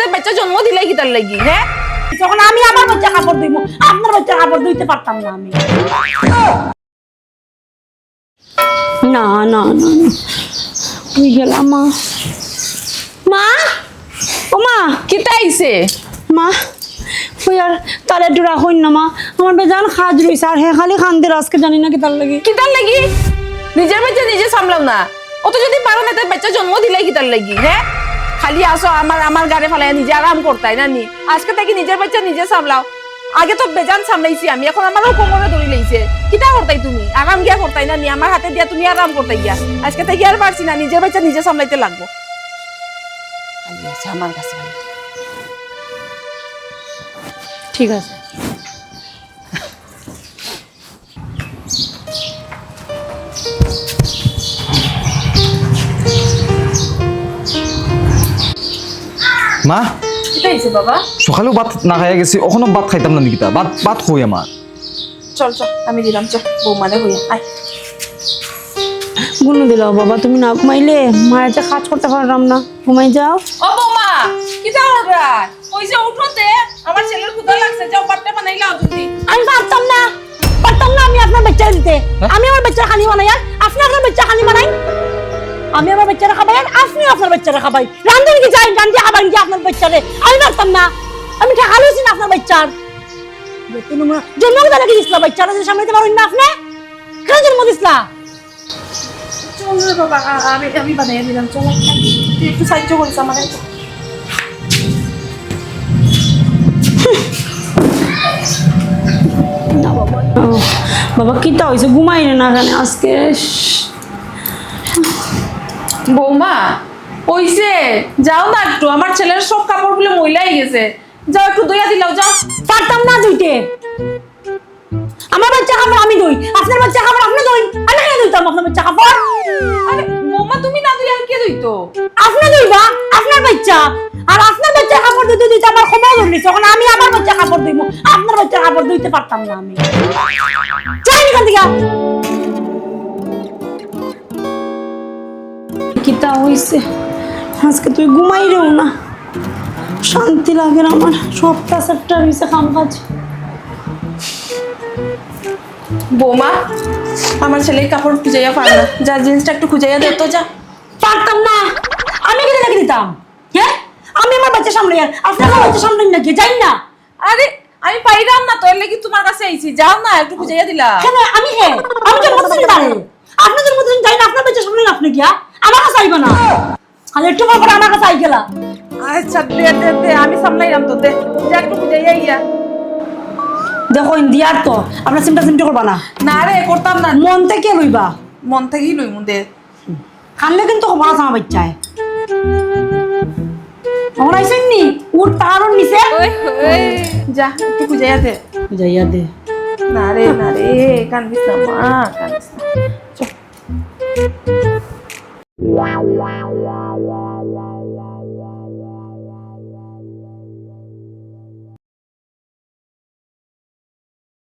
তো বাচ্চা জন্ম দিলে কি তার লাগি হ্যাঁ? যখন আমি আমার বাচ্চা কাপড় দিব আপনার বাচ্চা কাপড় দিতে পারতাম না আমি। না না না না। হয়ে গেলাম মা? মা? ও মা? কিতা আইছে? মা? ওই আর তার একটু রাখুন না মা? আমার বেজান খাজ রইছে আর হে খালি খান্দের আজকে জানি না কি তার লাগে। কি তার লাগি? নিজের বাচ্চা নিজে সামলাও না। অত যদি পারো না তো বাচ্চা জন্ম দিলে কি তার লাগি হ্যাঁ? খালি আসো, আমার আমার গাড়ি ফেলাই নিজে আরাম করতাই না নি? আজকে থেকে নিজের বাচ্চা নিজে সামলাও। আগে তো বেজান সামলাইছি আমি, এখন আমারও কোমরে ধরে লইছে। কিটা করতাই তুমি? আরাম গিয়া করতাই না নি? আমার হাতে দিয়া তুমি আরাম করতাই গিয়া। আজকে থেকে আর পারছি না, নিজের বাচ্চা নিজে সামলাইতে লাগবো। আমার কাছে ঠিক আছে। মা? বাবা? সকালেও ভাত না খাইয়া গেছি ওখানে ভাত খাইতাম না নিকিতা ভাত ভাত খুঁই আমার চল চল আমি দিলাম চল বৌমানে হইয়া আয়। গুনো দিলাও বাবা তুমি না ঘুমাইলে? মায়ের যে কাজ করতে পারলাম না ঘুমাই যাও। ও বৌমা কিতা ওরা কইছে উঠোতে আমার ছেলের ক্ষুধা লাগছে যাও পাট্টা বানাইলাও তুমি আমি পারতাম না পারতাম না আমি আপনার বাচ্চা দিতে। আমি আমার বাচ্চার খানি বানাই আর আপনি আপনার বাচ্চা খানি বানাই। আমি আমার বাচ্চারা খাবাই আর আপনার বাচ্চারা খাবাই রান্ধেন কি যাই রান্ধে খাবার কি আপনার বাচ্চারে। আমি পারতাম না। আমি ঠেকা লইছি না আপনার বাচ্চার। জন্ম কোথা থেকে দিছিল বাচ্চারা যদি সামলাইতে পারেন না আপনি? কেন জন্ম দিছিলা বাবা আ- আমি আমি বানাই দিলাম চল। একটু সাহায্য করিস আমার বাবা। ও, বাবা হয়েছে ঘুমাই না কেন আজকে? বৌমা ওইছে যাও না একটু আমার ছেলের সব কাপড়গুলো ময়লাই গেছে। যাও একটু দইয়া দিলাও যাও। পারতাম না দুইতে। আমার বাচ্চা খাবার আমি দই আপনার বাচ্চা খাবার আপনি দই। আমি কেন দইতাম আপনার বাচ্চা খাবার আরে তুমি না দুই আর কে দইতো? আপনি দইবা? আপনার বাচ্চা। আর আপনার বাচ্চা কাপড় দিতে দিতে আমার ক্ষমা তখন আমি আমার বাচ্চা কাপড় আপনার বাচ্চা কাপড় দিতে পারতাম না আমি। যাই এখান থেকে। কিতা হইছে? আজকে তুই ঘুমাই রেও না। শান্তি লাগে না আমার। সপ্তাহ সাতটা হইছে কাম কাজ। বৌমা আমার ছেলে কাপড় খুঁজাইয়া পারে না। যা জিনিসটা একটু খুঁজাইয়া দে তো যা। পারতাম না। আমি কেটে রেখে দিতাম? হ্যাঁ? আমি আমার বাচ্চা সামনে আপনার বাচ্চা সামনে নাকি? যাই না। আরে আমি পাইলাম না তোর লাগি তোমার কাছে আইছি। যাও না একটু খুঁজাইয়া দিলা। কেন আমি হে আমি জন্ম দিচ্ছি তারে আপনি জন্ম দিচ্ছেন যাই না আপনার বাচ্চা সামনে আপনি গিয়া আমার কাছে আইবা না। আর একটু পর আমার কাছে আই গেলা। আচ্ছা দে দে দে আমি সামলাইলাম তো দে। যা একটু খুঁজাইয়া ইয়া দেখো দিয়ার তো আপনার চিন্তা চিন্তা করবা না? না রে করতাম না। মন থেকে লইবা। মন থেকেই লইমু দে। কানলে কিন্তু খবর আছে আমার বাচ্চায়। আমার আইসেন নি? তারও নিচে? ওই ওই। যা একটু খুঁজাইয়া দে। যাইয়া দে। না রে না রে কান্দিস না মা কান্দিস না। চল